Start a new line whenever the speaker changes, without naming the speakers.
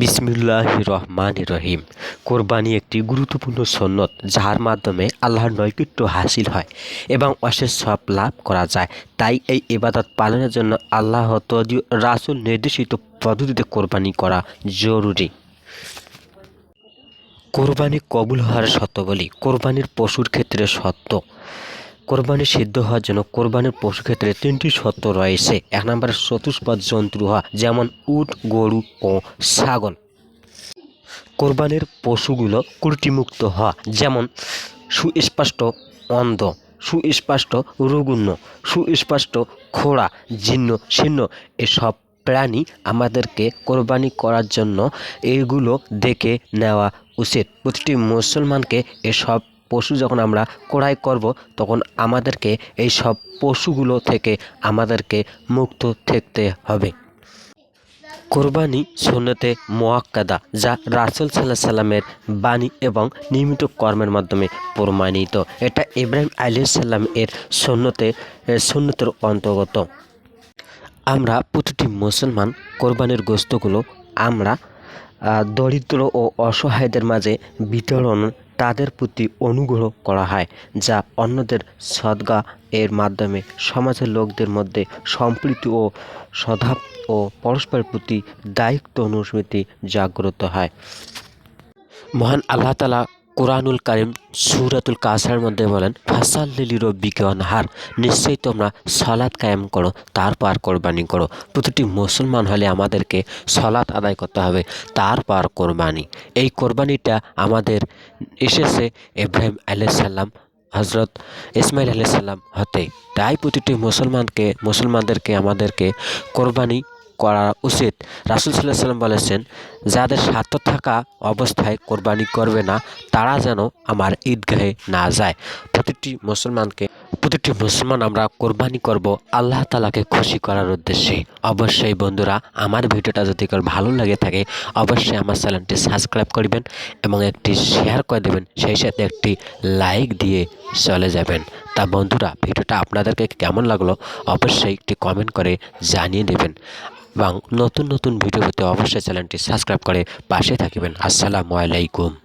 বিসমিল্লাহ রহমান রহিম কোরবানি একটি গুরুত্বপূর্ণ সন্ন্যত যার মাধ্যমে আল্লাহর নৈকট্য হাসিল হয় এবং অশেষ সব লাভ করা যায়। তাই এই ইবাদত পালনের জন্য আল্লাহ তদীয় রাসুল নির্দেশিত পদ্ধতিতে কোরবানি করা জরুরি। কোরবানি কবুল হওয়ার শর্তাবলী, কোরবানির পশুর ক্ষেত্রে সত্য কোরবানি সিদ্ধ হওয়ার জন্য কোরবানির পশু ক্ষেত্রে তিনটি শর্ত রয়েছে। এক নম্বরে চতুষ্পদ জন্তু হওয়া, যেমন উট, গরু ও ছাগল। কোরবানির পশুগুলো ত্রুটিমুক্ত হওয়া, যেমন সুস্পষ্ট অন্ধ, সুস্পষ্ট রুগুণ্য সুস্পষ্ট খোড়া, জীর্ণ, শীর্ণ এসব প্রাণী আমাদেরকে কোরবানি করার জন্য এগুলো দেখে নেওয়া উচিত। প্রতিটি মুসলমানকে এসব পশু যখন আমরা ক্রয় করব, তখন আমাদেরকে এই সব পশুগুলো থেকে আমাদেরকে মুক্ত থাকতে হবে। কোরবানি সুন্নতে মোয়াক্কাদা যা রাসুল সাল্লাহ সাল্লামের বাণী এবং নিয়মিত কর্মের মাধ্যমে প্রমাণিত। এটা ইব্রাহিম আলী সাল্লাম এর সুন্নতে সুন্নতের অন্তর্গত। আমরা প্রতিটি মুসলমান কোরবানির গোস্তগুলো আমরা দরিদ্র ও অসহায়দের মাঝে বিতরণ তাদের প্রতি অনুগ্রহ করা হয়, যা অন্যদের সদ্গা এর মাধ্যমে সমাজের লোকদের মধ্যে সম্প্রীতি ও সদাপ ও পরস্পরের প্রতি দায়িত্ব অনুস্মৃতি জাগ্রত হয়। মহান আল্লাহ তালা কোরআনুল কারিম সুরাতুল কাসার মধ্যে বলেন ফাসাল লিলি রব্বিকে অনহার নিশ্চয়ই তোমরা সলাৎ কায়েম করো, তারপর কোরবানি করো। প্রতিটি মুসলমান হলে আমাদেরকে সলাৎ আদায় করতে হবে, তারপর কোরবানি। এই কোরবানিটা আমাদের এসেছে ইব্রাহিম আলাইসাল্লাম হজরত ইসমাইল আলাইসাল্লাম হতে। তাই প্রতিটি মুসলমানকে, মুসলমানদেরকে আমাদেরকে কোরবানি করা উচিত। রাসুল সাল্লাহ সাল্লাম বলেছেন, যাদের স্বার্থ থাকা অবস্থায় কোরবানি করবে না, তারা যেন আমার ঈদগাহে না যায়। প্রতিটি মুসলমানকে, প্রতিটি মুসলমান আমরা কোরবানি করব আল্লাহ তালাকে খুশি করার উদ্দেশ্যে। অবশ্যই বন্ধুরা, আমার ভিডিওটা যদি কারও ভালো লাগে থাকে, অবশ্যই আমার চ্যানেলটি সাবস্ক্রাইব করবেন এবং একটি শেয়ার করে দেবেন। সেই সাথে একটি লাইক দিয়ে চলে যাবেন। তা বন্ধুরা, ভিডিওটা আপনাদেরকে কেমন লাগল? অবশ্যই একটি কমেন্ট করে জানিয়ে দেবেন। এবং নতুন নতুন ভিডিও পেতে অবশ্যই চ্যানেলটি সাবস্ক্রাইব করে পাশে থাকবেন। আসসালামু আলাইকুম।